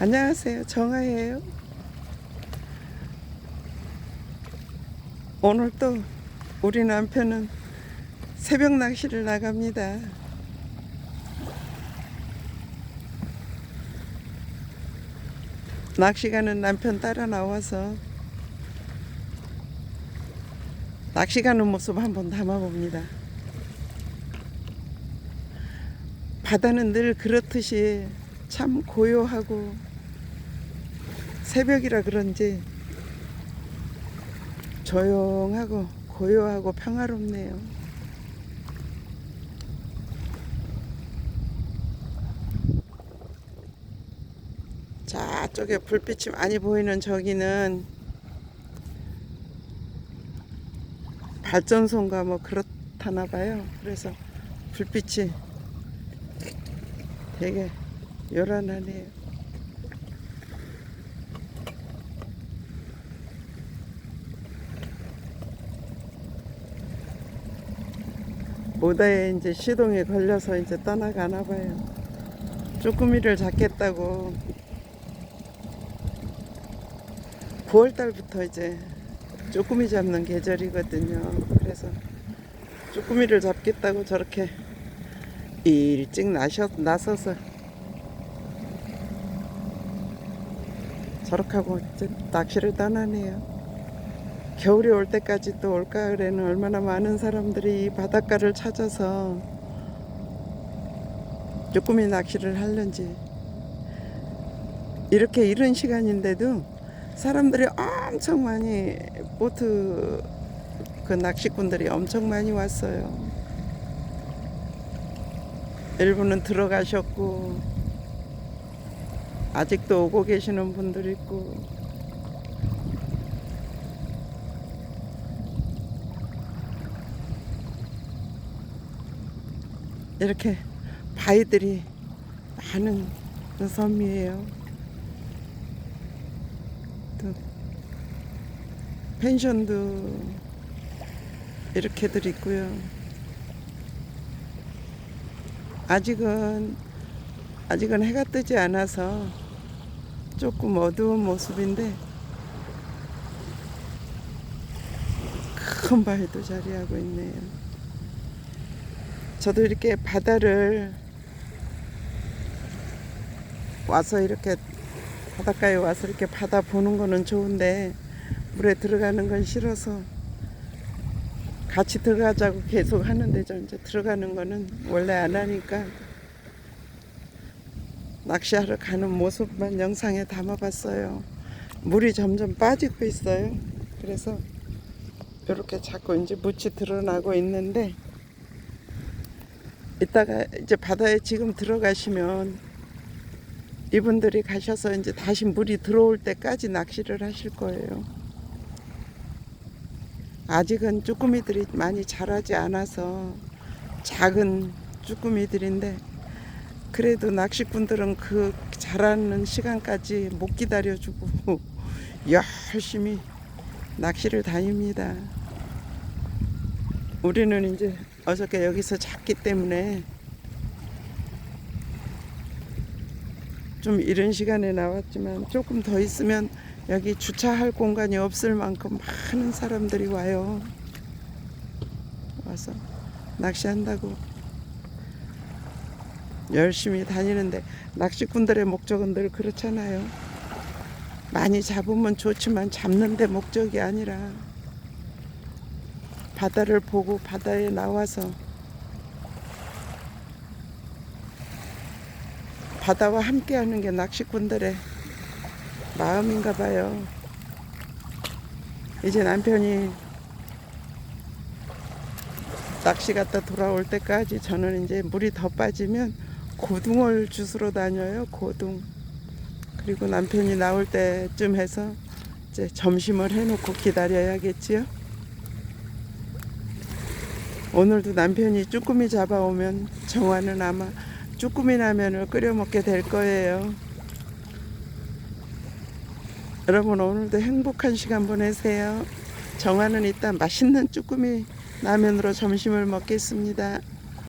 안녕하세요. 정아예요. 오늘 또 우리 남편은 새벽 낚시를 나갑니다. 낚시 가는 남편 따라 나와서 낚시 가는 모습 한번 담아봅니다. 바다는 늘 그렇듯이 참 고요하고 새벽이라 그런지 조용하고 고요하고 평화롭네요. 저쪽에 불빛이 많이 보이는 저기는 발전소인가 뭐 그렇다나 봐요. 그래서 불빛이 되게 요란하네요. 모다에 이제 시동에 걸려서 이제 떠나가나 봐요. 쭈꾸미를 잡겠다고 9월 달부터 이제 쭈꾸미 잡는 계절이거든요. 그래서 쭈꾸미를 잡겠다고 저렇게 일찍 나셔, 나서서 저렇게 하고 낚시를 떠나네요. 겨울이 올 때까지 또 올가을에는 얼마나 많은 사람들이 이 바닷가를 찾아서 쭈꾸미 낚시를 하는지 이렇게 이른 시간인데도 사람들이 엄청 많이 보트 그 낚시꾼들이 엄청 많이 왔어요. 일부는 들어가셨고 아직도 오고 계시는 분들 있고 이렇게 바위들이 많은 섬이에요. 또 펜션도 이렇게들 있고요. 아직은 아직은 해가 뜨지 않아서 조금 어두운 모습인데 큰 바위도 자리하고 있네요. 저도 이렇게 바다를 와서 이렇게 바닷가에 와서 이렇게 바다 보는 거는 좋은데 물에 들어가는 건 싫어서 같이 들어가자고 계속 하는데 저 이제 들어가는 거는 원래 안 하니까 낚시하러 가는 모습만 영상에 담아봤어요. 물이 점점 빠지고 있어요. 그래서 이렇게 자꾸 이제 묻이 드러나고 있는데 이따가 이제 바다에 지금 들어가시면 이분들이 가셔서 이제 다시 물이 들어올 때까지 낚시를 하실 거예요. 아직은 쭈꾸미들이 많이 자라지 않아서 작은 쭈꾸미들인데 그래도 낚시꾼들은 그 자라는 시간까지 못 기다려주고 열심히 낚시를 다닙니다. 우리는 이제 어저께 여기서 잡기 때문에 좀 이른 시간에 나왔지만 조금 더 있으면 여기 주차할 공간이 없을 만큼 많은 사람들이 와요. 와서 낚시한다고 열심히 다니는데 낚시꾼들의 목적은 늘 그렇잖아요. 많이 잡으면 좋지만 잡는 데 목적이 아니라 바다를 보고 바다에 나와서 바다와 함께 하는 게 낚시꾼들의 마음인가 봐요. 이제 남편이 낚시 갔다 돌아올 때까지 저는 이제 물이 더 빠지면 고등어를 주스러 다녀요. 고등. 그리고 남편이 나올 때쯤 해서 이제 점심을 해놓고 기다려야겠지요. 오늘도 남편이 쭈꾸미 잡아오면 정화는 아마 쭈꾸미 라면을 끓여 먹게 될 거예요. 여러분 오늘도 행복한 시간 보내세요. 정화는 이따 맛있는 쭈꾸미 라면으로 점심을 먹겠습니다.